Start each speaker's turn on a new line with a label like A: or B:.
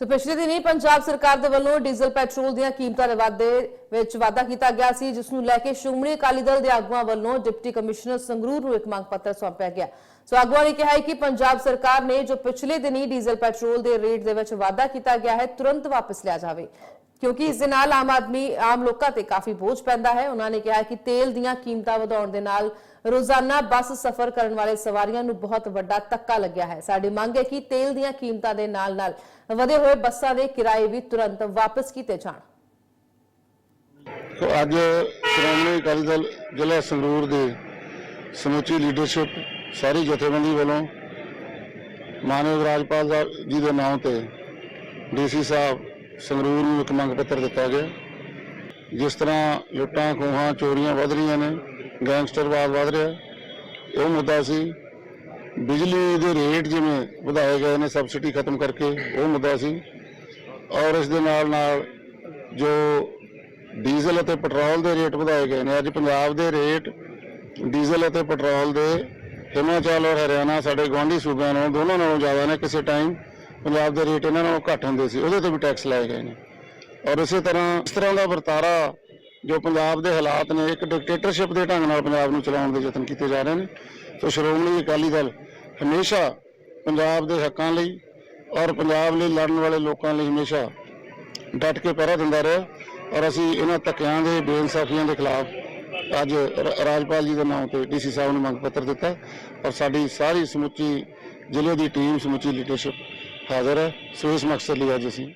A: ਸੋ ਪਿਛਲੇ ਦਿਨੀ ਪੰਜਾਬ ਸਰਕਾਰ ਦੇ ਵੱਲੋਂ ਡੀਜ਼ਲ ਪੈਟਰੋਲ ਦੀਆਂ ਕੀਮਤਾਂ ਦੇ ਵਾਧੇ ਵਿੱਚ ਵਾਧਾ ਕੀਤਾ ਗਿਆ ਸੀ, ਜਿਸ ਨੂੰ ਲੈ ਕੇ ਸ਼੍ਰੋਮਣੀ ਅਕਾਲੀ ਦਲ ਦੇ ਆਗੂਆਂ ਵੱਲੋਂ ਡਿਪਟੀ ਕਮਿਸ਼ਨਰ ਸੰਗਰੂਰ ਨੂੰ ਇੱਕ ਮੰਗ ਪੱਤਰ ਸੌਂਪਿਆ ਗਿਆ। ਸੋ ਆਗੂਆਂ ਨੇ ਕਿਹਾ ਹੈ ਕਿ ਪੰਜਾਬ ਸਰਕਾਰ ਨੇ ਜੋ ਪਿਛਲੇ ਦਿਨੀ ਡੀਜ਼ਲ ਪੈਟਰੋਲ ਦੇ ਰੇਟ ਦੇ ਵਿੱਚ ਵਾਧਾ ਕੀਤਾ ਗਿਆ ਹੈ, ਤੁਰੰਤ ਵਾਪਸ ਲਿਆ ਜਾਵੇ। ਕਿਉਂਕਿ ਇਸ ਦੇ ਨਾਲ ਆਮ ਆਦਮੀ, ਆਮ ਲੋਕਾਂ ਤੇ ਕਾਫੀ ਬੋਝ ਪੈਂਦਾ ਹੈ। ਉਹਨਾਂ ਨੇ ਕਿਹਾ ਕਿ ਤੇਲ ਦੀਆਂ ਕੀਮਤਾਂ ਵਧਾਉਣ ਦੇ ਨਾਲ ਰੋਜ਼ਾਨਾ ਬੱਸ ਸਫ਼ਰ ਕਰਨ ਵਾਲੇ ਸਵਾਰੀਆਂ ਨੂੰ ਬਹੁਤ ਵੱਡਾ ਧੱਕਾ ਲੱਗਿਆ ਹੈ। ਸਾਡੀ ਮੰਗ ਹੈ ਕਿ ਤੇਲ ਦੀਆਂ ਕੀਮਤਾਂ ਦੇ ਨਾਲ-ਨਾਲ ਵਧੇ ਹੋਏ ਬੱਸਾਂ ਦੇ ਕਿਰਾਏ ਵੀ ਤੁਰੰਤ ਵਾਪਸ ਕੀਤੇ ਜਾਣ।
B: ਸੋ ਅੱਜ ਸ਼੍ਰੋਮਣੀ ਅਕਾਲੀ ਦਲ ਜ਼ਿਲ੍ਹਾ ਸੰਗਰੂਰ ਦੇ ਸਮੁੱਚੀ ਲੀਡਰਸ਼ਿਪ ਸਾਰੀ ਜਥੇਬੰਦੀ ਵੱਲੋਂ ਮਾਨਯੋਗ ਰਾਜਪਾਲ ਸਾਹਿਬ ਜੀ ਦੇ ਨਾਮ ਤੇ ਡੀਸੀ ਸਾਹਿਬ ਸੰਗਰੂਰ ਨੂੰ ਇੱਕ ਮੰਗ ਪੱਤਰ ਦਿੱਤਾ ਗਿਆ। ਜਿਸ ਤਰ੍ਹਾਂ ਲੁੱਟਾਂ, ਖੋਹਾਂ, ਚੋਰੀਆਂ ਵੱਧ ਰਹੀਆਂ ਨੇ, ਗੈਂਗਸਟਰਵਾਦ ਵੱਧ ਰਿਹਾ। ਇਹ ਮੁੱਦਾ ਸੀ, ਬਿਜਲੀ ਦੇ ਰੇਟ ਜਿਵੇਂ ਵਧਾਏ ਗਏ ਨੇ, ਸਬਸਿਡੀ ਖਤਮ ਕਰਕੇ ਉਹ ਮੁੱਦਾ ਸੀ। ਔਰ ਇਸ ਦੇ ਨਾਲ ਨਾਲ ਜੋ ਡੀਜ਼ਲ ਅਤੇ ਪੈਟਰੋਲ ਦੇ ਰੇਟ ਵਧਾਏ ਗਏ ਨੇ, ਅੱਜ ਪੰਜਾਬ ਦੇ ਰੇਟ ਡੀਜ਼ਲ ਅਤੇ ਪੈਟਰੋਲ ਦੇ ਹਿਮਾਚਲ ਔਰ ਹਰਿਆਣਾ ਸਾਡੇ ਗੁਆਂਢੀ ਸੂਬਿਆਂ ਨਾਲੋਂ ਦੋਨਾਂ ਨਾਲੋਂ ਜ਼ਿਆਦਾ ਨੇ, ਕਿਸੇ ਟਾਈਮ ਪੰਜਾਬ ਦੇ ਰੇਟ ਇਹਨਾਂ ਨਾਲੋਂ ਘੱਟ ਹੁੰਦੇ ਸੀ, ਉਹਦੇ ਤੇ ਵੀ ਟੈਕਸ ਲਾਏ ਗਏ ਨੇ। ਔਰ ਇਸੇ ਤਰ੍ਹਾਂ ਇਸ ਤਰ੍ਹਾਂ ਦਾ ਵਰਤਾਰਾ ਜੋ ਪੰਜਾਬ ਦੇ ਹਾਲਾਤ ਨੇ, ਇੱਕ ਡਿਕਟੇਟਰਸ਼ਿਪ ਦੇ ਢੰਗ ਨਾਲ ਪੰਜਾਬ ਨੂੰ ਚਲਾਉਣ ਦੇ ਯਤਨ ਕੀਤੇ ਜਾ ਰਹੇ ਨੇ। ਸੋ ਸ਼੍ਰੋਮਣੀ ਅਕਾਲੀ ਦਲ ਹਮੇਸ਼ਾ ਪੰਜਾਬ ਦੇ ਹੱਕਾਂ ਲਈ ਔਰ ਪੰਜਾਬ ਲਈ ਲੜਨ ਵਾਲੇ ਲੋਕਾਂ ਲਈ ਹਮੇਸ਼ਾ ਡਟ ਕੇ ਪਹਿਰਾ ਦਿੰਦਾ ਰਿਹਾ। ਔਰ ਅਸੀਂ ਇਹਨਾਂ ਧੱਕਿਆਂ ਦੇ ਬੇਇਨਸਾਫੀਆਂ ਦੇ ਖਿਲਾਫ ਅੱਜ ਰਾਜਪਾਲ ਜੀ ਦੇ ਨਾਮ ਤੇ ਡੀਸੀ ਸਾਹਿਬ ਨੂੰ ਮੰਗ ਪੱਤਰ ਦਿੱਤਾ ਔਰ ਸਾਡੀ ਸਾਰੀ ਸਮੁੱਚੀ ਜ਼ਿਲ੍ਹੇ ਦੀ ਟੀਮ ਸਮੁੱਚੀ ਲੀਡਰਸ਼ਿਪ ਹਾਜ਼ਰ ਹੈ। ਸੋ ਇਸ ਮਕਸਦ ਲਈ ਅੱਜ ਅਸੀਂ